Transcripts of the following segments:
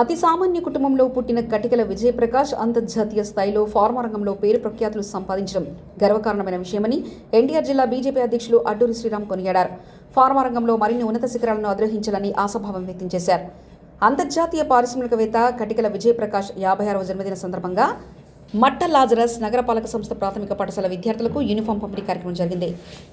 అతి సామాన్య కుటుంబంలో పుట్టిన కటికల విజయప్రకాష్ అంతర్జాతీయ స్థాయిలో ఫార్మా రంగంలో పేరు ప్రఖ్యాతులు సంపాదించడం గర్వకారణమైన విషయమని ఎన్టీఆర్ జిల్లా బీజేపీ అధ్యక్షులు అడ్డూరి శ్రీరామ్ కొనియాడారు. ఫార్మా రంగంలో మరిన్ని ఉన్నత శిఖరాలను అధిరోహించాలని ఆశాభావం వ్యక్తం చేశారు. అంతర్జాతీయ పారిశ్రామికవేత్త కటికల విజయప్రకాష్ యాభై ఆరవ జన్మదిన సందర్భంగా మట్ట లాజరస్ నగరపాలక సంస్థ ప్రాథమిక పాఠశాల విద్యార్థులకు యూనిఫామ్ పంపిణీ కార్యక్రమం జరిగింది.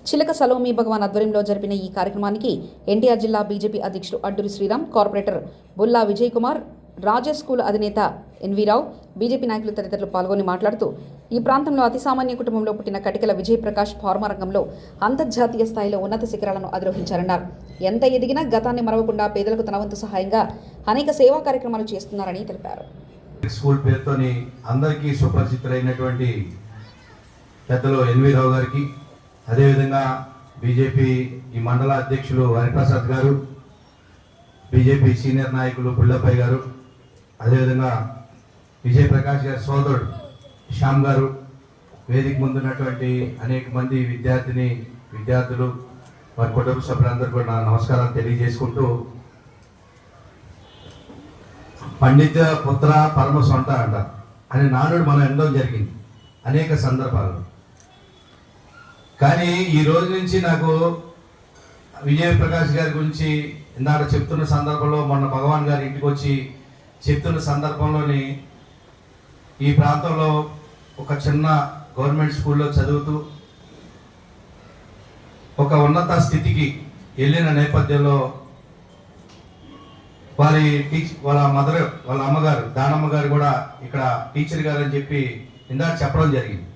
చిలక సలోమి భగవాన్ ఆధ్వర్యంలో జరిపిన ఈ కార్యక్రమానికి ఎన్టీఆర్ జిల్లా బీజేపీ అధ్యక్షుడు అడ్డూరి శ్రీరామ్ కార్పొరేటర్ బుల్లా విజయ్ కుమార్ రాజా స్కూల్ అధినేత ఎన్వీ రావు బీజేపీ నాయకులు తదితరులు పాల్గొని మాట్లాడుతూ ఈ ప్రాంతంలో అతి సామాన్య కుటుంబంలో పుట్టిన కటికల విజయ్ ప్రకాష్ ఫార్మా రంగంలో అంతర్జాతీయ స్థాయిలో ఉన్నత శిఖరాలను అధిరోహించారన్నారు. ఎంత ఎదిగినా గతాన్ని మరవకుండా పేదలకు తన వంతు సహాయంగా అనేక సేవా కార్యక్రమాలు చేస్తున్నారని తెలిపారు. స్కూల్ పేరుతోని అందరికీ సుపరిచితులైనటువంటి పెద్దలు ఎన్వి రావు గారికి అదేవిధంగా బీజేపీ ఈ మండల అధ్యక్షులు హరిప్రసాద్ గారు బీజేపీ సీనియర్ నాయకులు బుల్లపై గారు అదేవిధంగా విజయ్ ప్రకాష్ గారి సోదరుడు శ్యామ్ గారు వేదిక ముందున్నటువంటి అనేక మంది విద్యార్థిని విద్యార్థులు వారి కుటుంబ సభ్యులందరూ కూడా నమస్కారాలు తెలియజేసుకుంటూ పండిత పుత్ర పరమ సొంట అంట. అనే నానుడు మనం ఎన్నో జరిగింది. అనేక సందర్భాలు కానీ ఈ రోజు నుంచి నాకు విజయ ప్రకాష్ గారి గురించి ఇందాక చెప్తున్న సందర్భంలో మొన్న భగవాన్ గారి ఇంటికి వచ్చి చెప్తున్న సందర్భంలోని ఈ ప్రాంతంలో ఒక చిన్న గవర్నమెంట్ స్కూల్లో చదువుతూ ఒక ఉన్నత స్థితికి వెళ్ళిన నేపథ్యంలో వారి టీచ్ వాళ్ళ మదర్ వాళ్ళ అమ్మగారు దానమ్మ గారు కూడా ఇక్కడ టీచర్ గారు అని చెప్పి ఇందాక చెప్పడం జరిగింది.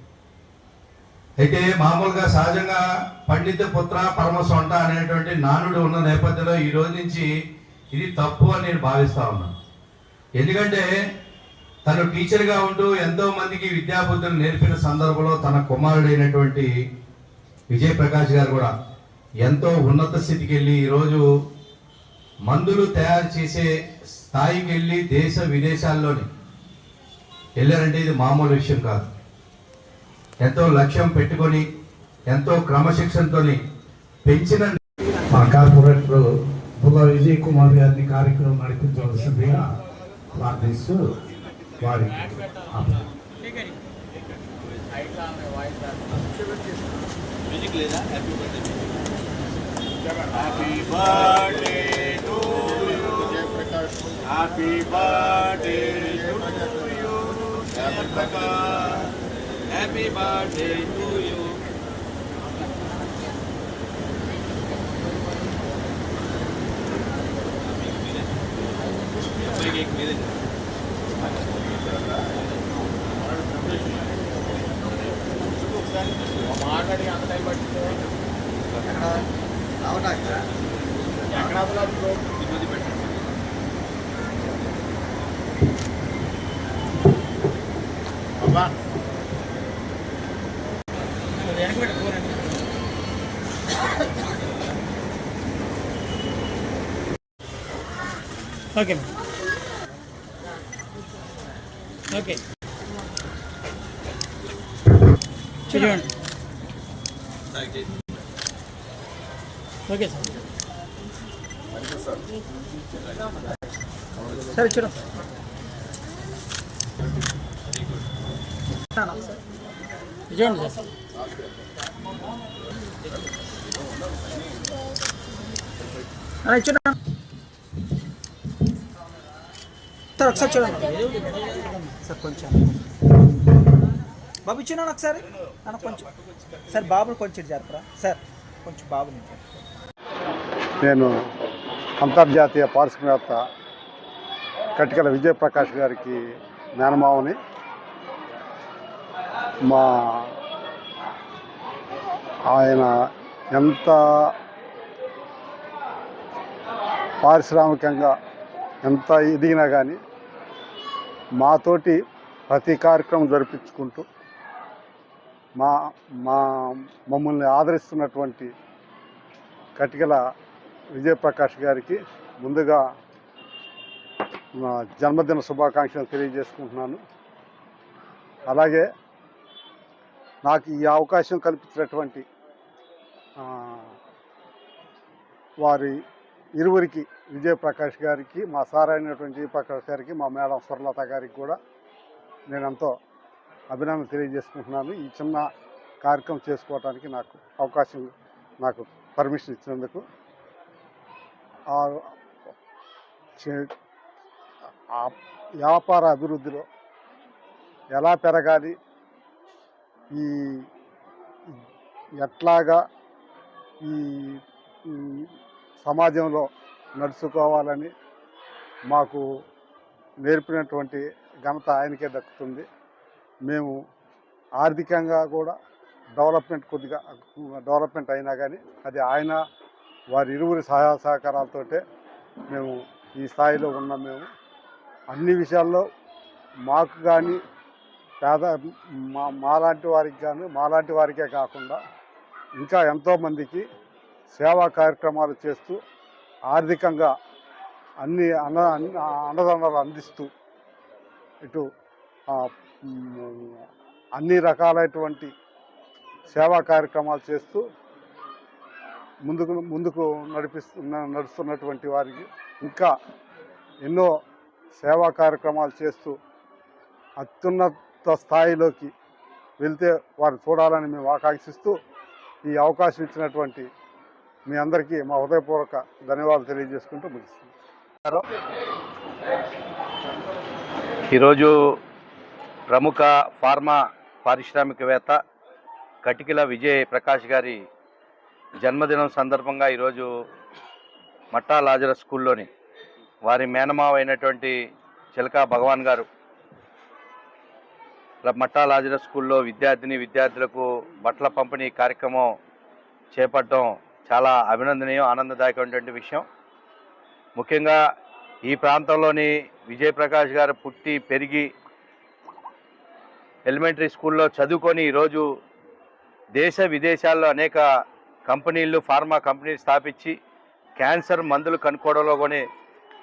అయితే మామూలుగా సహజంగా పండిత పుత్ర పరమ సొంట అనేటువంటి నానుడు ఉన్న నేపథ్యంలో ఈ రోజు నుంచి ఇది తప్పు అని నేను భావిస్తా ఉన్నాను. ఎందుకంటే తను టీచర్గా ఉంటూ ఎంతో మందికి విద్యాబుద్ధులు నేర్పిన సందర్భంలో తన కుమారుడైనటువంటి విజయ్ ప్రకాష్ గారు కూడా ఎంతో ఉన్నత స్థితికి వెళ్ళి ఈరోజు మందులు తయారు చేసే స్థాయికి వెళ్ళి దేశ విదేశాల్లోని వెళ్ళారంటే ఇది మామూలు విషయం కాదు. ఎంతో లక్ష్యం పెట్టుకొని ఎంతో క్రమశిక్షణతో పెంచిన మా కార్పొరేటర్ బుల్ల విజయ్ కుమార్ గారిని కార్యక్రమం నడిపించవలసిందిగా ప్రార్థిస్తూ వారి Happy birthday. to happy birthday to you happy birthday to you మాట్లాడి అంత ఎక్కడ? ఎక్కడ పెట్టండి. Okay okay. చూడండి ఓకే సార్. సరే చూడం. చూడండి సార్. అలా చూడండి సార్ ఒకసారి చూడండి. సార్ కొంచెం. బాబు ఇచ్చినాను ఒకసారి అన్న కొంచెం. సార్ బాబుని కొంచెం జరపరా సార్ కొంచెం బాబుని నేను అంతర్జాతీయ పారిశ్రామికవేత్త కటికల విజయప్రకాష్ గారికి మేనమావని. మా ఆయన ఎంత పారిశ్రామికంగా ఎంత ఎదిగినా కానీ మాతోటి ప్రతి కార్యక్రమం జరిపించుకుంటూ మా మా మమ్మల్ని ఆదరిస్తున్నటువంటి కటికల విజయప్రకాష్ గారికి ముందుగా జన్మదిన శుభాకాంక్షలు తెలియజేసుకుంటున్నాను. అలాగే నాకు ఈ అవకాశం కల్పించినటువంటి వారి ఇరువురికి విజయప్రకాష్ గారికి మా సార్ అయినటువంటి విజయప్రకాష్ గారికి మా మేడం స్వర్లత గారికి కూడా నేను ఎంతో అభినందన తెలియజేసుకుంటున్నాను. ఈ చిన్న కార్యక్రమం చేసుకోవడానికి నాకు అవకాశం నాకు పర్మిషన్ ఇచ్చినందుకు. వ్యాపార అభివృద్ధిలో ఎలా పెరగాలి ఈ ఎట్లాగా ఈ సమాజంలో నడుచుకోవాలని మాకు నేర్పినటువంటి ఘనత ఆయనకే దక్కుతుంది. మేము ఆర్థికంగా కూడా డెవలప్మెంట్ కొద్దిగా డెవలప్మెంట్ అయినా కానీ అది ఆయన వారి ఇరువురి సహాయ సహకారాలతోటే మేము ఈ స్థాయిలో ఉన్నాం మేము. అన్ని విషయాల్లో మాకు కానీ పేద మా మాలాంటి వారికి కానీ మాలాంటి వారికే కాకుండా ఇంకా ఎంతోమందికి సేవా కార్యక్రమాలు చేస్తూ ఆర్థికంగా అన్ని అన్న అన్ని అన్నదండలు అందిస్తూ ఇటు అన్ని రకాలైనటువంటి సేవా కార్యక్రమాలు చేస్తూ ముందుకు ముందుకు నడిపిస్తున్న నడుస్తున్నటువంటి వారికి ఇంకా ఎన్నో సేవా కార్యక్రమాలు చేస్తూ అత్యున్నత స్థాయిలోకి వెళ్తే వారు చూడాలని మేము ఆకాంక్షిస్తూ ఈ అవకాశం ఇచ్చినటువంటి మీ అందరికీ మా హృదయపూర్వక ధన్యవాదాలు తెలియజేసుకుంటూ ముగిస్తున్నాను. ఈరోజు ప్రముఖ ఫార్మా పారిశ్రామికవేత్త కటికిల విజయ్ ప్రకాష్ గారి జన్మదినం సందర్భంగా ఈరోజు మట్టా లాజర స్కూల్లోని వారి మేనమావ అయినటువంటి చిలకా భగవాన్ గారు మట్టా లాజర స్కూల్లో విద్యార్థిని విద్యార్థులకు బట్టల పంపిణీ కార్యక్రమం చేపట్టడం చాలా అభినందనీయం ఆనందదాయకమైనటువంటి విషయం. ముఖ్యంగా ఈ ప్రాంతంలోని విజయప్రకాష్ గారు పుట్టి పెరిగి ఎలిమెంటరీ స్కూల్లో చదువుకొని ఈరోజు దేశ విదేశాల్లో అనేక కంపెనీలు ఫార్మా కంపెనీలు స్థాపించి క్యాన్సర్ మందులు కనుక్కోవడంలో కూడా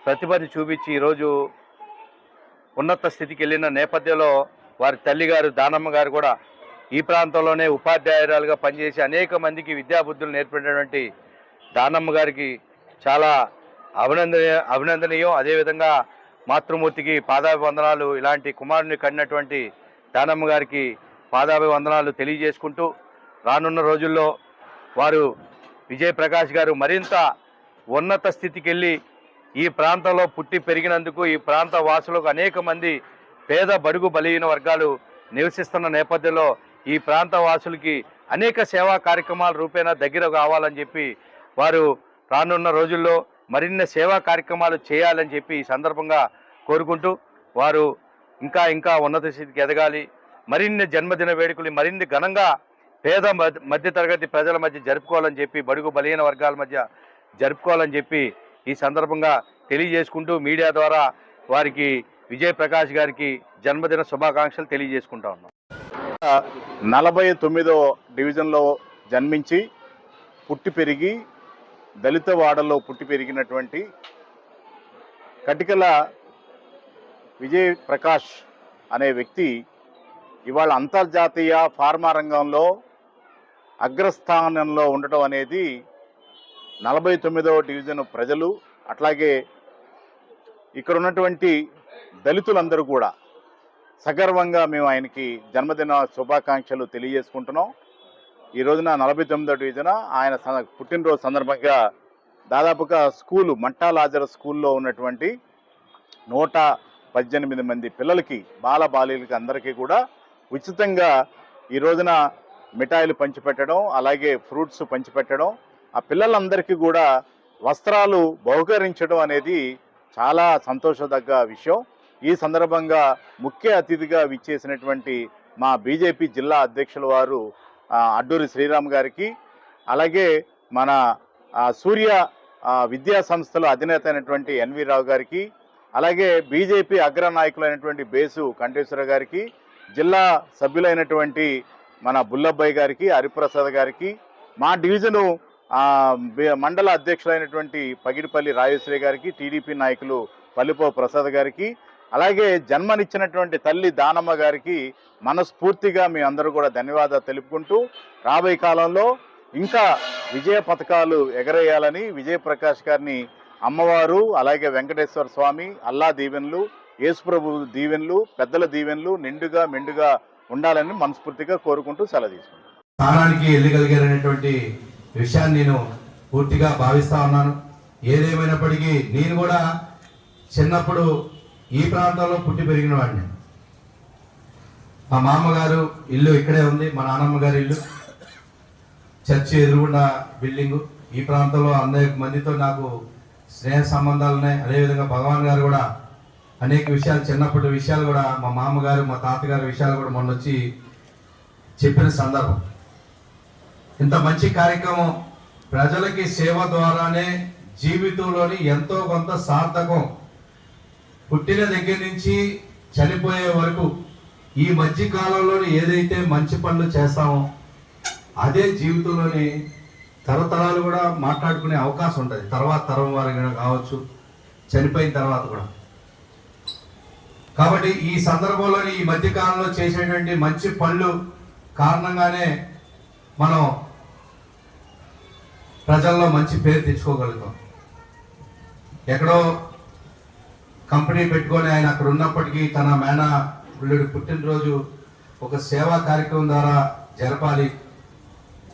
ప్రతిభను చూపించి ఈరోజు ఉన్నత స్థితికి వెళ్ళిన నేపథ్యంలో వారి తల్లిగారు దానమ్మ గారు కూడా ఈ ప్రాంతంలోనే ఉపాధ్యాయురాలుగా పనిచేసి అనేక మందికి విద్యాబుద్ధులు నేర్పినటువంటి దానమ్మ గారికి చాలా అభినందనీయ అభినందనీయం. అదేవిధంగా మాతృమూర్తికి పాదాభివందనాలు. ఇలాంటి కుమారుని కడినటువంటి దానమ్మ గారికి పాదాభివందనాలు తెలియజేసుకుంటూ రానున్న రోజుల్లో వారు విజయప్రకాష్ గారు మరింత ఉన్నత స్థితికి వెళ్ళి ఈ ప్రాంతంలో పుట్టి పెరిగినందుకు ఈ ప్రాంత వాసులకు అనేక మంది పేద బడుగు బలహీన వర్గాలు నివసిస్తున్న నేపథ్యంలో ఈ ప్రాంత వాసులకి అనేక సేవా కార్యక్రమాల రూపేణా దగ్గర కావాలని చెప్పి వారు రానున్న రోజుల్లో మరిన్ని సేవా కార్యక్రమాలు చేయాలని చెప్పి ఈ సందర్భంగా కోరుకుంటూ వారు ఇంకా ఇంకా ఉన్నత స్థితికి ఎదగాలి. మరిన్ని జన్మదిన వేడుకలు మరిన్ని ఘనంగా పేద మధ్య మధ్యతరగతి ప్రజల మధ్య జరుపుకోవాలని చెప్పి బడుగు బలహీన వర్గాల మధ్య జరుపుకోవాలని చెప్పి ఈ సందర్భంగా తెలియజేసుకుంటూ మీడియా ద్వారా వారికి విజయ్ ప్రకాష్ గారికి జన్మదిన శుభాకాంక్షలు తెలియజేసుకుంటా ఉన్నాం. నలభై తొమ్మిదో డివిజన్లో జన్మించి పుట్టి పెరిగి దళిత వాడలో పుట్టి పెరిగినటువంటి కటికల విజయ్ ప్రకాష్ అనే వ్యక్తి ఇవాళ అంతర్జాతీయ ఫార్మా రంగంలో అగ్రస్థానంలో ఉండటం అనేది నలభై తొమ్మిదవ డివిజన్ ప్రజలు అట్లాగే ఇక్కడ ఉన్నటువంటి దళితులందరూ కూడా సగర్వంగా మేము ఆయనకి జన్మదిన శుభాకాంక్షలు తెలియజేసుకుంటున్నాం. ఈ రోజున నలభై తొమ్మిదో డివిజన ఆయన స- పుట్టినరోజు సందర్భంగా దాదాపుగా స్కూలు మట్టా లాజర్ స్కూల్లో ఉన్నటువంటి నూట పద్దెనిమిది మంది పిల్లలకి బాల బాలీలకి అందరికీ కూడా ఉచితంగా ఈ రోజున మిఠాయిలు పంచిపెట్టడం అలాగే ఫ్రూట్స్ పంచిపెట్టడం ఆ పిల్లలందరికీ కూడా వస్త్రాలు బహుకరించడం అనేది చాలా సంతోషదగ్గ విషయం. ఈ సందర్భంగా ముఖ్య అతిథిగా విచ్చేసినటువంటి మా బీజేపీ జిల్లా అధ్యక్షుల వారు అడ్డూరి శ్రీరామ్ గారికి అలాగే మన సూర్య విద్యా సంస్థల అధినేత అయినటువంటి ఎన్వి రావు గారికి అలాగే బీజేపీ అగ్ర నాయకులైనటువంటి బేసు కంఠేశ్వర గారికి జిల్లా సభ్యులైనటువంటి మన బుల్లబ్బాయి గారికి హరిప్రసాద్ గారికి మా డివిజను మండల అధ్యక్షులైనటువంటి పగిడిపల్లి రాజశ్రీ గారికి టీడీపీ నాయకులు పల్లిపో ప్రసాద్ గారికి అలాగే జన్మనిచ్చినటువంటి తల్లి దానమ్మ గారికి మనస్ఫూర్తిగా మీ అందరూ కూడా ధన్యవాదాలు తెలుపుకుంటూ రాబోయే కాలంలో ఇంకా విజయ పథకాలు ఎగరేయాలని విజయప్రకాష్ గారిని అమ్మవారు అలాగే వెంకటేశ్వర స్వామి అల్లా దీవెన్లు యేసుప్రభు దీవెన్లు పెద్దల దీవెన్లు నిండుగా మెండుగా ఉండాలని మనస్ఫూర్తిగా కోరుకుంటూ సెలవు తీసుకుంటాను స్థానానికి వెళ్ళగలిగారనేటువంటి విషయాన్ని నేను పూర్తిగా భావిస్తా ఉన్నాను. ఏదేమైనప్పటికీ నేను కూడా చిన్నప్పుడు ఈ ప్రాంతంలో పుట్టి పెరిగిన వాడిని. మా మామగారు ఇల్లు ఇక్కడే ఉంది మా నాన్నమ్మ గారి ఇల్లు. చర్చి ఎదురుగుండా బిల్డింగు. ఈ ప్రాంతంలో అనేక మందితో నాకు స్నేహ సంబంధాలు ఉన్నాయి. అదేవిధంగా భగవాన్ గారు కూడా అనేక విషయాలు చిన్నప్పటి విషయాలు కూడా మా మామగారు మా తాతగారి విషయాలు కూడా మొన్న వచ్చి చెప్పిన సందర్భం. ఇంత మంచి కార్యక్రమం ప్రజలకి సేవ ద్వారానే జీవితంలోని ఎంతో కొంత సార్థకం పుట్టిన దగ్గర నుంచి చనిపోయే వరకు ఈ మధ్య కాలంలోని ఏదైతే మంచి పనులు చేస్తామో అదే జీవితంలోని తరతరాలు కూడా మాట్లాడుకునే అవకాశం ఉంటుంది. తర్వాత తరం వారికి కావచ్చు చనిపోయిన తర్వాత కూడా. కాబట్టి ఈ సందర్భంలోని ఈ మధ్య కాలంలో చేసేటువంటి మంచి పనులు కారణంగానే మనం ప్రజల్లో మంచి పేరు తెచ్చుకోగలుగుతాం. ఎక్కడో కంపెనీ పెట్టుకొని ఆయన అక్కడ ఉన్నప్పటికీ తన మేన పిల్లుడి పుట్టినరోజు ఒక సేవా కార్యక్రమం ద్వారా జరపాలి.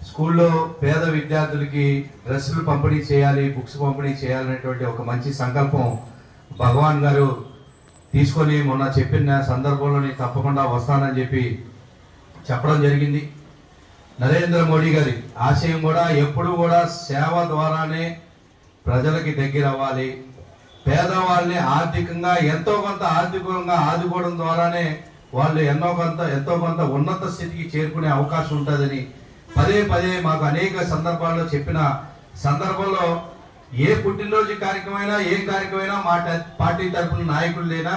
స్కూల్లో పేద విద్యార్థులకి డ్రెస్సులు పంపిణీ చేయాలి బుక్స్ పంపిణీ చేయాలనేటువంటి ఒక మంచి సంకల్పం భగవాన్ గారు తీసుకొని మొన్న చెప్పిన సందర్భంలో నేను తప్పకుండా వస్తానని చెప్పి చెప్పడం జరిగింది. నరేంద్ర మోడీ గారి ఆశయం కూడా ఎప్పుడు కూడా సేవ ద్వారానే ప్రజలకి దగ్గర అవ్వాలి పేదవాళ్ళని ఆర్థికంగా ఎంతో కొంత ఆర్థికంగా ఆదుకోవడం ద్వారానే వాళ్ళు ఎన్నో కొంత ఎంతో కొంత ఉన్నత స్థితికి చేరుకునే అవకాశం ఉంటుందని పదే పదే మాకు అనేక సందర్భాల్లో చెప్పిన సందర్భంలో ఏ పుట్టినరోజు కార్యక్రమైనా ఏ కార్యక్రమైనా మా పార్టీ తరపున నాయకులు లేనా